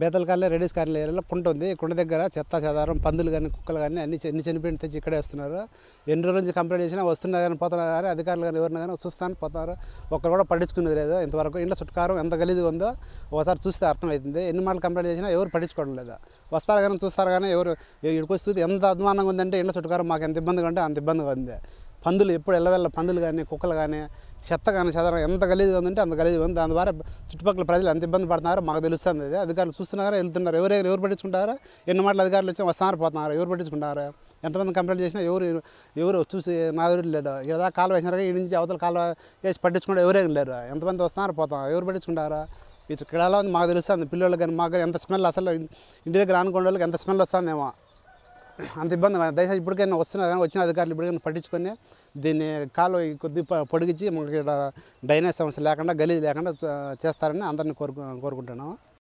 బేతలకాలే Redis colony ఏరియాలో కుంట ఉంది. కుండ దగ్గర చెత్త చెదారం పందులు కానీ కుక్కలు కానీ అన్ని ఎన్ని చనిపోయిన తెచ్చి ఇక్కడే వస్తున్నారు. ఎన్ని రోజుల నుంచి కంప్లైంట్ చేసినా వస్తున్నా కానీ పోతున్నా కానీ అధికారులు కానీ ఎవరిని కానీ చూస్తాను పోతున్నారు ఒక్కరు కూడా పట్టించుకునేది లేదు. ఇంతవరకు ఇంట్లో చుట్టుకారం ఎంత గలీదుగా ఉందో ఒకసారి చూస్తే అర్థమవుతుంది ఎన్ని మాటలు కంప్లైంట్ చేసినా ఎవరు పట్టించుకోవడం లేదు. వస్తారు కానీ చూస్తారు కానీ ఎవరు ఇక్కడికి వస్తుంది ఎంత అభిమానంగా ఉందంటే ఇంట్లో చుట్టుకారం మాకు ఎంత ఇబ్బందిగా ఉంటే అంత ఇబ్బందిగా ఉంది. పందులు ఎప్పుడు ఎల్లవెల్ల పందులు కానీ కుక్కలు కానీ చెత్త కానీ చెదరం ఎంత గలీజ్గా ఉందంటే అంత గలీజ్గా ఉంది. దాని ద్వారా చుట్టుపక్కల ప్రజలు ఎంత ఇబ్బంది పడుతున్నారో మాకు తెలుస్తుంది. అది అధికారులు చూస్తున్నారా వెళ్తున్నారు ఎవరు ఎవరు పట్టించుకుంటారా? ఎన్ని మాటలు అధికారులు వచ్చి వస్తున్నారు పోతున్నారు ఎవరు పట్టించుకుంటారా? ఎంతమంది కంప్లైంట్ చేసినా ఎవరు ఎవరు చూసి నాదుడు లేడు. ఇలా కాలు వేసినారా ఈ నుంచి అవతల కాలువ వేసి పట్టించుకుంటే ఎవరే లేరు. ఎంతమంది వస్తున్నారు పోతాం ఎవరు పట్టించుకుంటారా? ఇటు క్రీడలో ఉంది మాకు తెలుస్తుంది. పిల్లలు కానీ మాకు ఎంత స్మెల్ అసలు ఇంటి దగ్గర అనుకునే వాళ్ళకి ఎంత స్మెల్ వస్తుందేమో. అంత ఇబ్బంది దయచేసి ఇప్పటికైనా వస్తున్నా కానీ వచ్చిన అధికారులు ఇప్పటికైనా పట్టించుకొని దీన్ని కాలు కొద్ది ప- పొడిగించి మనకి ఇక్కడ డ్రైనేజ్ సమస్య లేకుండా గలీజ్ లేకుండా చేస్తారని అందరిని కోరుకు కోరుకుంటున్నాము.